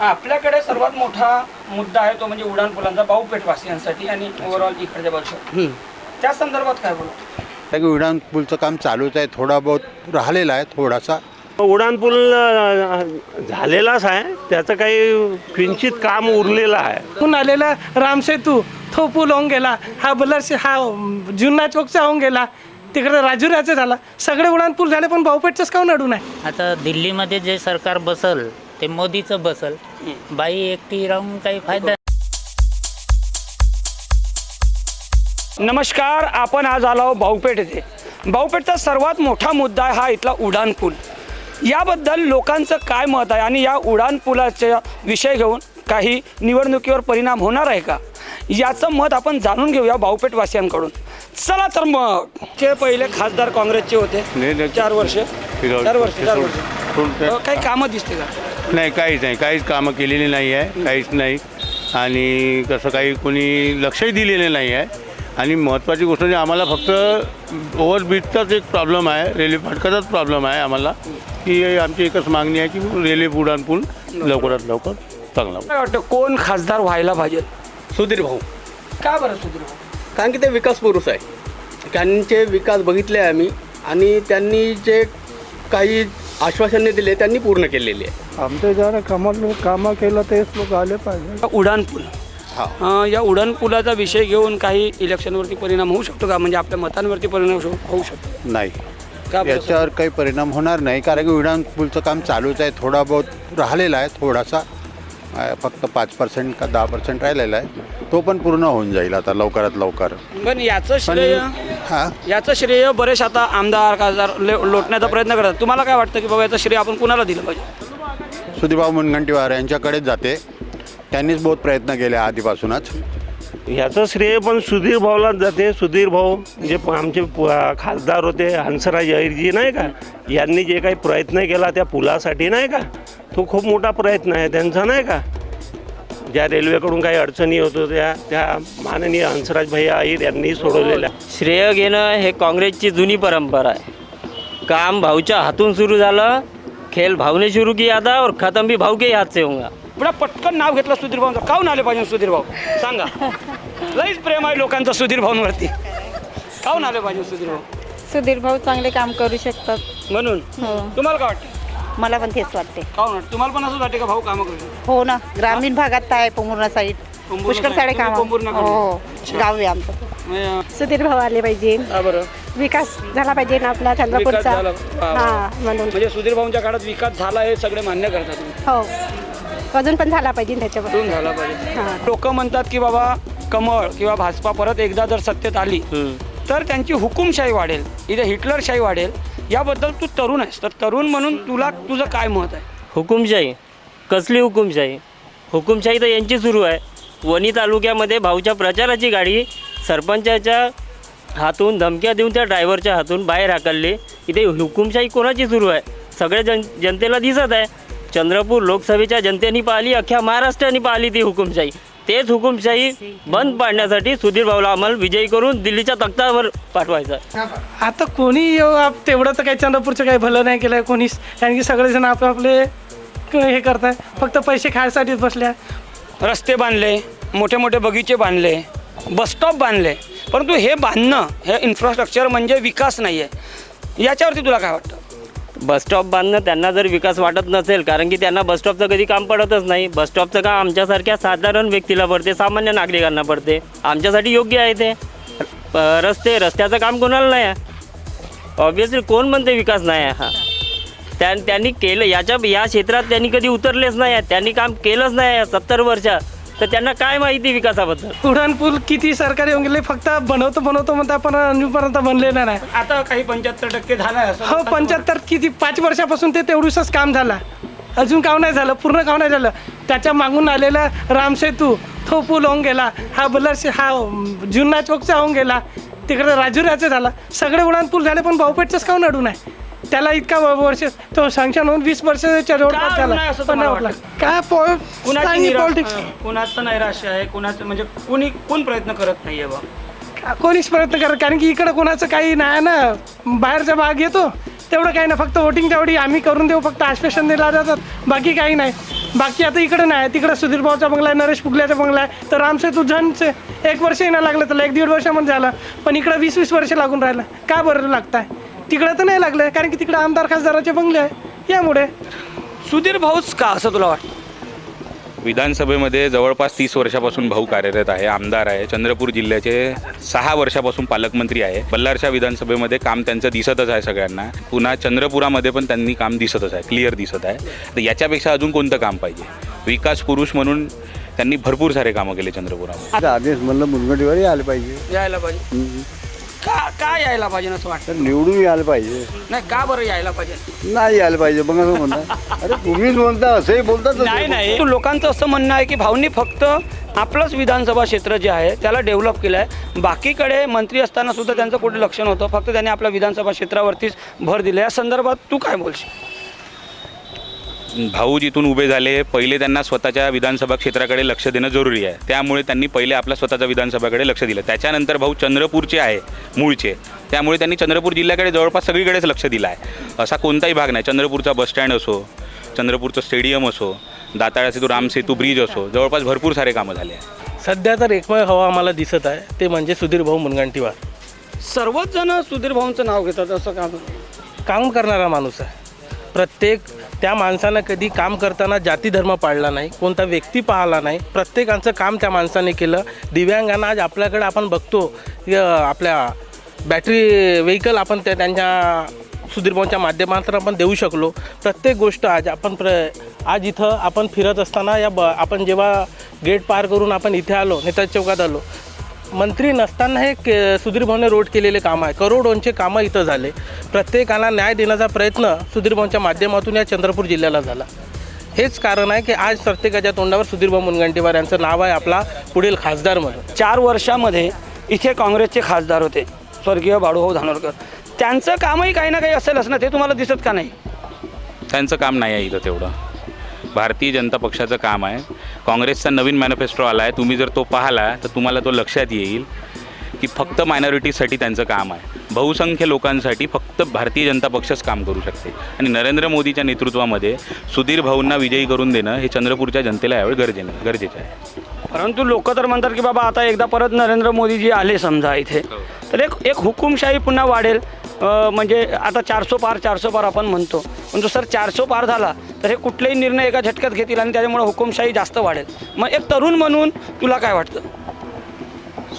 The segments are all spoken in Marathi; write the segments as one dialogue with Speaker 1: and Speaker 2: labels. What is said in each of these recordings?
Speaker 1: आपल्याकडे सर्वात मोठा मुद्दा आहे तो म्हणजे उडान पुलांचा भाऊपेठ वासियांसाठी आणि ओव्हरऑल इकडच्या बाजूला त्या संदर्भात काय बोलू?
Speaker 2: की उड्डाण पूलचं काम चालूच आहे थोडा बहुत राहिलेला आहे थोडासा.
Speaker 3: उडान पूल झालेलाच आहे त्याचं काही किंचित काम उरलेलं आहे.
Speaker 4: पून आलेला राम सेतू तो पूल होऊन गेला हा बलरशी हा जुन्ना चौकचा होऊन गेला तिकडे राजुऱ्याचा झाला. सगळे उडान पूल झाले पण भाऊपेठचंच काऊन अडून आहे
Speaker 5: आता दिल्लीमध्ये जे सरकार बसल ते मोदीचं बसल. बाई एकटी राहून काही फायदा
Speaker 1: नमस्कार आपण आज आलो भाऊपेठ येथे. भाऊपेठचा सर्वात मोठा मुद्दा आहे हा इथला उडान पूल. याबद्दल लोकांचं काय मत आहे आणि या उडान पुलाचा विषय घेऊन काही निवडणुकीवर परिणाम होणार आहे का? याचं मत आपण जाणून घेऊया भाऊपेठ वासियांकडून चला तर मग. ते पहिले खासदार काँग्रेसचे होते. चार वर्ष. चार वर्ष चार वर्ष. काही कामं दिसते का?
Speaker 6: नाही काहीच नाही. काहीच कामं केलेली नाही आहे. काहीच नाही. आणि कसं काही कोणी लक्षही दिलेलं नाही आहे. आणि महत्त्वाची गोष्ट म्हणजे आम्हाला फक्त ओव्हरब्रिजचाच एक प्रॉब्लेम आहे. रेल्वे फाटकाचाच प्रॉब्लेम आहे आम्हाला. की आमची एकच मागणी आहे की रेल्वे उड्डाण पूल लवकरात लवकर चांगला
Speaker 1: काय वाटतं कोण खासदार व्हायला पाहिजे
Speaker 7: सुधीर भाऊ.
Speaker 1: का बरं सुधीर भाऊ?
Speaker 7: कारण की ते विकास पुरुष आहे. त्यांचे विकास बघितले आहे आम्ही. आणि त्यांनी जे काही आश्वासने दिले त्यांनी पूर्ण केलेली आहे.
Speaker 3: आमच्या जरा कामात कामं केलं तेच लोक आले पाहिजे.
Speaker 1: उडान पूल. अं, या उडान पुलाचा विषय घेऊन काही इलेक्शनवरती परिणाम होऊ शकतो का? म्हणजे आपल्या मतांवरती परिणाम होऊ- होऊ शकतो.
Speaker 2: नाही.
Speaker 1: का बरं?
Speaker 2: याच्यावर काही परिणाम होणार नाही कारण की उड्डाण पूलचं काम चालूच आहे. थोडा बहुत राहिलेला आहे थोडासा. फक्त पाच पर्सेंट का दहा पर्सेंट राहिलेला आहे. तो पण पूर्ण होऊन जाईल आता लवकरात लवकर.
Speaker 1: पण याचं श्रेय
Speaker 2: हां.
Speaker 1: याचं श्रेय बरेच आता आमदार खासदार ले- लोटण्याचा प्रयत्न करतात. तुम्हाला काय वाटतं की बाबा याचं श्रेय आपण कुणाला दिलं पाहिजे?
Speaker 2: सुधीरभाऊ मुनगंटीवार यांच्याकडेच जाते. त्यांनीच बहुत प्रयत्न केले आधीपासूनच.
Speaker 3: याचं श्रेय पण सुधीर भाऊलाच जाते. सुधीर भाऊ जे प- आमचे प- खासदार होते हंसराज अहिरजी नाही का? यांनी जे काही प्रयत्न केला त्या पुलासाठी नाही का? तो खूप मोठा प्रयत्न आहे त्यांचा नाही का? ज्या रेल्वेकडून काही अडचणी होत होत्या त्या माननीय हंसराज भैया अहिर यांनी सोडवलेल्या.
Speaker 8: श्रेय घेणं हे काँग्रेसची जुनी परंपरा आहे. काम भाऊच्या हातून सुरू झालं खेळ भाऊने सुरू किया था और खत्म भी भाऊ के ही हाथ से होगा
Speaker 1: पुढे पटकन नाव घेतलं सुधीर भाऊंचं. काऊन आले पाहिजे सुधीर भाऊ? सांगा. लईच प्रेम आहे लोकांचं सुधीर भाऊंवरती. काऊन आले पाहिजे सुधीर भाऊ?
Speaker 9: सुधीर भाऊ चांगले काम करू शकतात.
Speaker 1: म्हणून?
Speaker 9: हो.
Speaker 1: तुम्हाला काय वाटतं?
Speaker 9: मला पण तेच वाटते.
Speaker 1: काऊन वाटतं तुम्हाला पण असंच वाटते का भाऊ कामं करू
Speaker 9: हो ना. ग्रामीण भागात आहे पोंभुर्णा साईड
Speaker 1: पोंभुर्णा
Speaker 9: पुष्कळ. साडे
Speaker 1: तुम्ही
Speaker 9: काम.
Speaker 1: पोंभुर्णा
Speaker 9: हो. हो. गाव आहे आमचं.
Speaker 1: म्हणजे,
Speaker 9: सुधीर भाऊ आले पाहिजे.
Speaker 1: का बरं?
Speaker 9: विकास झाला पाहिजे ना आपला
Speaker 1: विकास
Speaker 9: चंद्रपूरचा
Speaker 1: झाला. वा, वा.
Speaker 9: हा म्हणून.
Speaker 1: म्हणजे सुधीर भाऊंच्या काळात विकास झाला हे सगळे मान्य करतात तुम्ही.
Speaker 9: हो. अजून पण झाला पाहिजे त्याच्यावर.
Speaker 1: झाला पाहिजे.
Speaker 9: हा.
Speaker 1: लोक म्हणतात की बाबा कमळ किंवा भाजपा परत एकदा जर सत्तेत आली तर त्यांची हुकुमशाही वाढेल. इथे हिटलरशाही वाढेल. याबद्दल तू तरुण आहेस. तर तरुण म्हणून तुला तुझं काय मत आहे?
Speaker 8: हुकुमशाही. कसली हुकुमशाही? हुकुमशाही तर यांची सुरू आहे. वणी तालुक्यामध्ये भाऊच्या प्रचाराची गाडी सरपंचाच्या हातून धमक्या देऊन त्या ड्रायव्हरच्या हातून बाहेर हाकलली. इथे हुकुमशाही कोणाची सुरू आहे? सगळ्या जन जनतेला दिसत आहे. चंद्रपूर लोकसभेच्या जनतेने पाहिली अख्ख्या महाराष्ट्राने पाहिली ती हुकुमशाही. तेच हुकुमशाही बंद पाडण्यासाठी सुधीर भाऊला आम्हाला विजयी करून दिल्लीच्या तख्तावर पाठवायचं. आहे.
Speaker 4: आता कोणी येऊ? आप- तेवढं तर काही चंद्रपूरचं काही भलं नाही केलं कोणीच कारण की सगळेजण आपापले क- हे करताय. फक्त पैसे खायसाठीच बसल्या.
Speaker 1: रस्ते बांधले मोठे मोठे बगीचे बांधले बसस्टॉप बांधले. परंतु हे बांधणं हे इन्फ्रास्ट्रक्चर म्हणजे विकास नाही आहे याच्यावरती तुला काय वाटतं?
Speaker 8: बसस्टॉप बांधणं त्यांना जर विकास वाटत नसेल कारण की त्यांना बसस्टॉपचं कधी काम पडतच नाही. बसस्टॉपचं काम आमच्यासारख्या साधारण व्यक्तीला पडते सामान्य नागरिकांना पडते. आमच्यासाठी योग्य आहे ते. रस्ते रस्त्याचं काम कोणाला नाही आहे? ऑब्वियसली कोण म्हणते विकास नाही आहे? हा. त्या त्यांनी केलं याच्या या क्षेत्रात त्यांनी कधी उतरलेच नाही आहे. त्यांनी काम केलंच नाही आहे सत्तर वर्षात तर त्यांना काय माहिती विकासाबद्दल?
Speaker 4: उडान पूल किती सरकारी येऊन गेले फक्त बनवतो बनवतो म्हणता पण अजूनपर्यंत बनलेलं नाही.
Speaker 1: आता काही पंच्याहत्तर टक्के झालं
Speaker 4: हो. पंच्याहत्तर किती पाच वर्षापासून ते तेवढंच काम झालं. अजून काव नाही झालं पूर्ण काव नाही झालं. त्याच्या मागून आलेला राम सेतू तो पूल होऊन गेला. हा बलरशी हा जुन्ना चौकचा होऊन गेला. तिकडे राजुऱ्याचा झाला. सगळे उडान पूल झाले पण भाऊपेठचंच काऊन अडून आहे त्याला इतका वर्ष तो सँक्शन होऊन वीस वर्षाच्या जवळपास
Speaker 1: का नाही असं
Speaker 4: पण
Speaker 1: तुम्हाला वाटतं?
Speaker 4: काय
Speaker 1: कुणाची
Speaker 4: पॉलिटिक्स
Speaker 1: निराश- कुणाचं नैराश्य आहे कुणाचं म्हणजे कुणी कोण प्रयत्न करत नाहीये बा?
Speaker 4: कोणीच प्रयत्न करत कारण की इकडं कोणाचं काही नाही ना. बाहेरचा भाग येतो. तेवढं काही नाही. फक्त वोटिंग तेवढी आम्ही करून देऊ. फक्त आश्वासन दिला जातात. बाकी काही नाही. बाकी आता इकडे नाही. तिकडे सुधीर भाऊचा बंगला आहे नरेश पुगल्याचा बंगला आहे. तर आमचे तू जनचे एक वर्ष येणं लागलं. त्याला एक दीड वर्षामध्ये झालं. पण इकडं वीस वीस वर्ष लागून राहिलं. का बरं लागताय? तिकडं तर नाही लागलं कारण की तिकडे आमदार खासदाराचे बंगले आहे. यामुळे.
Speaker 1: सुधीर भाऊच का असं तुला वाटतं?
Speaker 10: विधानसभेमध्ये जवळपास तीस वर्षापासून भाऊ कार्यरत आहे आमदार आहे. चंद्रपूर जिल्ह्याचे सहा वर्षापासून पालकमंत्री आहे. बल्लारच्या विधानसभेमध्ये काम त्यांचं दिसतच आहे सगळ्यांना. पुन्हा चंद्रपुरामध्ये पण त्यांनी काम दिसतच आहे क्लिअर दिसत आहे. तर याच्यापेक्षा अजून कोणतं काम पाहिजे? विकास पुरुष म्हणून त्यांनी भरपूर सारे कामं केले चंद्रपुरामध्ये.
Speaker 2: आदेश म्हणलं मुनगंटीवर यायला पाहिजे.
Speaker 1: यायला पाहिजे. का का यायला पाहिजे असं वाटतं?
Speaker 2: तर निवडून यायला पाहिजे.
Speaker 1: नाही का बरं यायला पाहिजे?
Speaker 2: नाही यायला पाहिजे मग असं म्हणता अरे तुम्हीच बोलता असंही बोलतात
Speaker 1: नाही नाही. तू लोकांचं असं म्हणणं आहे की भाऊंनी फक्त आपलंच विधानसभा क्षेत्र जे आहे त्याला डेव्हलप केलं आहे बाकीकडे मंत्री असताना सुद्धा त्यांचं कुठे लक्ष नव्हतं. फक्त त्यांनी आपल्या विधानसभा क्षेत्रावरतीच भर दिला. या संदर्भात तू काय बोलशील?
Speaker 10: भाऊ जिथून उभे झाले पहिले त्यांना स्वतःच्या विधानसभा क्षेत्राकडे लक्ष देणं जरुरी आहे. त्यामुळे त्यांनी पहिले आपल्या स्वतःच्या विधानसभाकडे लक्ष दिलं. त्याच्यानंतर भाऊ चंद्रपूरचे आहे मूळचे. त्यामुळे त्यांनी चंद्रपूर जिल्ह्याकडे जवळपास सगळीकडेच लक्ष दिलं आहे. असा कोणताही भाग नाही. चंद्रपूरचा बसस्टँड असो चंद्रपूरचं स्टेडियम असो दाताळा सेतू राम सेतू ब्रिज असो जवळपास भरपूर सारे कामं झाले आहे.
Speaker 11: सध्या तर एकमेव हवा आम्हाला दिसत आहे. ते म्हणजे सुधीर भाऊ मुनगंटीवार.
Speaker 1: सर्वच जण सुधीर भाऊंचं नाव घेतात असं का?
Speaker 11: काम करणारा माणूस आहे. प्रत्येक त्या माणसानं कधी काम करताना जाती धर्म पाळला नाही कोणता व्यक्ती पाहला नाही प्रत्येकाचं काम त्या माणसाने केलं. दिव्यांगांना आज आपल्याकडे आपण बघतो आपल्या बॅटरी व्हेकल आपण त्या त्यांच्या सुधीर माध्यमातून आपण देऊ शकलो. प्रत्येक गोष्ट आज आपण प्र आज इथं आपण फिरत असताना या ब आपण जेव्हा गेट पार करून आपण इथे आलो नेताजी चौकात आलो मंत्री नसताना हे के सुधीर भाऊने रोड केलेले काम आहे. करोडोंचे कामं इथं झाले. प्रत्येकाला न्याय देण्याचा प्रयत्न सुधीर भाऊंच्या माध्यमातून या चंद्रपूर जिल्ह्याला झाला. हेच कारण आहे की आज प्रत्येकाच्या तोंडावर सुधीर भाऊ मुनगंटीवार यांचं नाव आहे आपला पुढील खासदार म्हणून.
Speaker 1: चार वर्षामध्ये इथे काँग्रेसचे खासदार होते. स्वर्गीय बाळूभाऊ धानोरकर. त्यांचं कामही काही ना काही असेलच ना ते तुम्हाला दिसत का नाही?
Speaker 10: त्यांचं काम नाही आहे इथं तेवढं. भारतीय जनता पक्षाचं काम आहे. काँग्रेसचा नवीन मॅनिफेस्टो आला आहे. तुम्ही जर तो पाहिला तर तुम्हाला तो लक्षात येईल की फक्त मायनॉरिटीजसाठी त्यांचं काम आहे. बहुसंख्य लोकांसाठी फक्त भारतीय जनता पक्षच काम करू शकते. आणि नरेंद्र मोदीच्या नेतृत्वामध्ये सुधीर भाऊंना विजयी करून देणं हे चंद्रपूरच्या जनतेला यावेळी गरजेनं गरजेचं आहे.
Speaker 1: परंतु लोक तर म्हणतात की बाबा आता एकदा परत नरेंद्र मोदीजी आले समजा इथे. तर एक एक हुकुमशाही पुन्हा वाढेल. म्हणजे आता चारसो पार चारसो पार आपण म्हणतो. पण जो सर चारसो पार झाला तर हे कुठलेही निर्णय एका झटक्यात घेतील आणि त्याच्यामुळे हुकुमशाही जास्त वाढेल. मग एक तरुण म्हणून तुला काय वाटतं?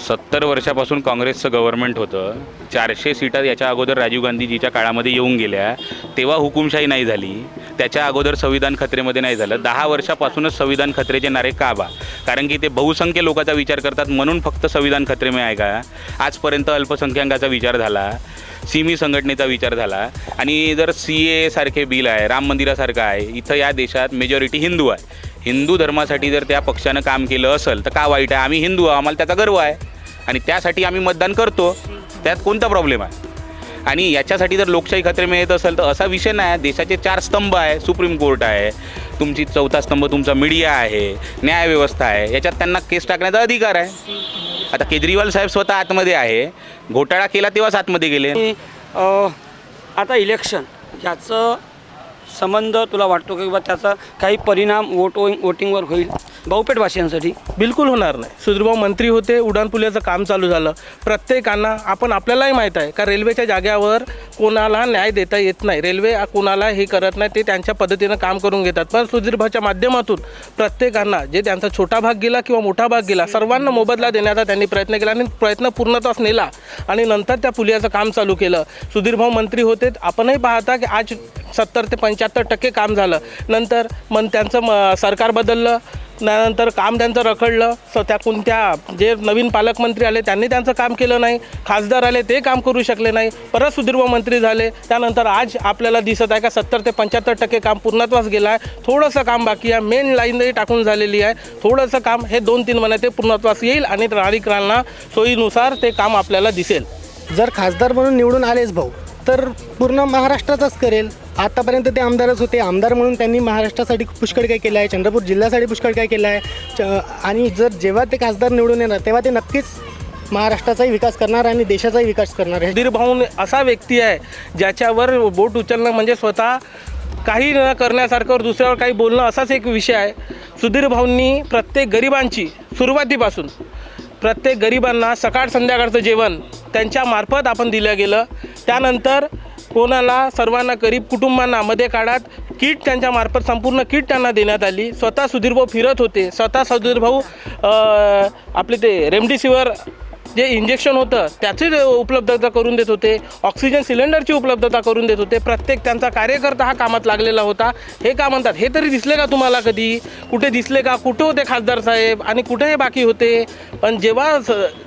Speaker 10: सत्तर वर्षापासून काँग्रेसचं गव्हर्नमेंट होतं. चारशे सीटा याच्या अगोदर राजीव गांधीजीच्या काळामध्ये येऊन गेल्या. तेव्हा हुकुमशाही नाही झाली. त्याच्या अगोदर संविधान खत्रेमध्ये नाही झालं. दहा वर्षापासूनच संविधान खत्रेचे नारे का बा कारण की ते बहुसंख्य लोकांचा विचार करतात म्हणून फक्त संविधान खत्रेमे आहे का? आजपर्यंत अल्पसंख्याकाचा विचार झाला सिमी संघटनेचा विचार झाला आणि जर सी ए सारखे बिल आहे राम मंदिरासारखं आहे इथं या देशात मेजॉरिटी हिंदू आहे. हिंदू धर्मासाठी जर त्या पक्षानं काम केलं असेल तर का वाईट आहे? आम्ही हिंदू आहोत आम्हाला त्याचा गर्व आहे. आणि त्यासाठी आम्ही मतदान करतो. त्यात कोणता प्रॉब्लेम आहे? आणि याच्यासाठी जर लोकशाही खतरे मिळत असेल तर असा विषय नाही. देशाचे चार स्तंभ आहे. सुप्रीम कोर्ट आहे. तुमची चौथा स्तंभ तुमचा मीडिया आहे. न्यायव्यवस्था आहे. याच्यात त्यांना केस टाकण्याचा अधिकार आहे. आता केजरीवाल साहेब स्वतः आतमध्ये आहे. घोटाळा केला तेव्हाच आतमध्ये गेले.
Speaker 1: आता इलेक्शन याचं संबंध तुला वाटतो किंवा त्याचा काही परिणाम वोट वोटिंगवर होईल? भाऊपेठवासियांसाठी
Speaker 11: बिलकुल होणार नाही. सुधीरभाऊ मंत्री होते उड्डाणपुलाचं काम चालू झालं. प्रत्येकांना आपण आपल्यालाही माहीत आहे का रेल्वेच्या जाग्यावर कोणाला न्याय देता येत नाही. रेल्वे कोणाला हे करत नाही ते त्यांच्या पद्धतीनं काम करून घेतात. पण सुधीरभाच्या माध्यमातून प्रत्येकांना जे त्यांचा छोटा भाग गेला किंवा मोठा भाग गेला सर्वांना मोबदला देण्याचा त्यांनी प्रयत्न केला आणि प्रयत्न पूर्णत्वास नेला. आणि नंतर त्या पुलियाचं काम चालू केलं. सुधीरभाऊ मंत्री होते आपणही पाहता की आज सत्तर ते पंच्याहत्तर टक्के काम झालं. नंतर मन त्यांचं म सरकार बदललं. त्यानंतर काम त्यांचं रखडलं. स त्या कोणत्या जे नवीन पालकमंत्री आले त्यांनी त्यांचं काम केलं नाही. खासदार आले ते काम करू शकले नाही. परत सुधीरभाऊ मंत्री झाले. त्यानंतर आज आपल्याला दिसत आहे का सत्तर ते पंच्याहत्तर टक्के काम पूर्णत्वास गेलं आहे. थोडंसं काम बाकी आहे. मेन लाईनही टाकून झालेली आहे. थोडंसं काम हे दोन तीन महिने ते पूर्णत्वास येईल आणि नागरिकांना सोयीनुसार ते काम आपल्याला दिसेल.
Speaker 12: जर खासदार म्हणून निवडून आलेच भाऊ तर पूर्ण महाराष्ट्राचाच करेल. आतापर्यंत ते आमदारच होते. आमदार म्हणून त्यांनी महाराष्ट्रासाठी पुष्कळ काय केलं आहे. चंद्रपूर जिल्ह्यासाठी पुष्कळ काय केलं आहे. च आणि जर जेव्हा ते खासदार निवडून येणार तेव्हा ते नक्कीच महाराष्ट्राचाही विकास करणार आणि देशाचाही विकास करणार आहे.
Speaker 11: भाऊन असा व्यक्ती आहे ज्याच्यावर बोट उचलणं म्हणजे स्वतः काही न करण्यासारखं दुसऱ्यावर काही बोलणं असाच एक विषय आहे. सुधीर भाऊंनी प्रत्येक गरिबांची सुरुवातीपासून प्रत्येक गरिबांना सकाळ संध्याकाळचं जेवण त्यांच्यामार्फत आपण दिलं गेलं. त्यानंतर कोणाला सर्वांना गरीब कुटुंबांना मध्ये काळात किट त्यांच्यामार्फत संपूर्ण किट त्यांना देण्यात आली. स्वतः सुधीरभाऊ फिरत होते. स्वतः सुधीरभाऊ आपले ते रेमडेसिवीर जे इंजेक्शन होतं त्याची उपलब्धता करून देत होते. ऑक्सिजन सिलेंडरची उपलब्धता करून देत होते. प्रत्येक त्यांचा कार्यकर्ता हा कामात लागलेला होता. हे का म्हणतात? हे तरी दिसले का तुम्हाला कधी? कुठे दिसले का? कुठे होते खासदार साहेब? आणि कुठे हे बाकी होते. पण जेव्हा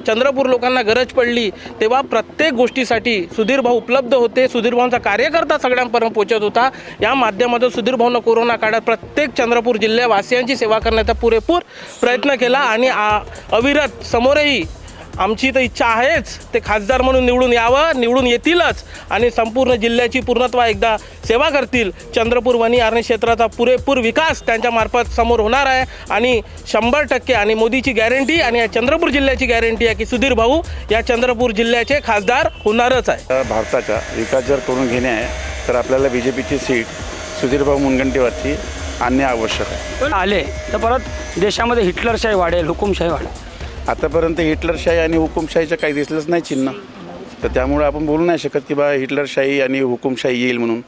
Speaker 11: चंद्रपूर लोकांना गरज पडली तेव्हा प्रत्येक गोष्टीसाठी सुधीर भाऊ उपलब्ध होते. सुधीर भाऊंचा कार्यकर्ता सगळ्यांपर्यंत पोहोचत होता. या माध्यमातून सुधीर भाऊनं कोरोना काळात प्रत्येक चंद्रपूर जिल्ह्यावासियांची सेवा करण्याचा पुरेपूर प्रयत्न केला. आणि अविरत समोरही आमची तर इच्छा आहेच ते खासदार म्हणून निवडून यावं निवडून येतीलच. आणि संपूर्ण जिल्ह्याची पूर्णत्व एकदा सेवा करतील. चंद्रपूर वनी अरण्य क्षेत्राचा पुरेपूर विकास त्यांच्यामार्फत समोर होणार आहे. आणि शंभर टक्के आणि मोदीची गॅरंटी आणि या चंद्रपूर जिल्ह्याची गॅरंटी आहे की सुधीर भाऊ या चंद्रपूर जिल्ह्याचे खासदार होणारच आहे.
Speaker 13: भारताचा विकास जर करून घेणे आहे तर आपल्याला बी जे पीची सीट सुधीरभाऊ मुनगंटीवरती आणणे आवश्यक आहे.
Speaker 1: आले तर परत देशामध्ये हिटलरशाही वाढेल हुकुमशाही वाढेल.
Speaker 13: आतापर्यंत हिटलरशाही आणि हुकुमशाहीचं काही दिसलंच नाही चिन्ह. तर त्यामुळे आपण बोलू नाही शकत की बा हिटलरशाही आणि हुकुमशाही येईल म्हणून.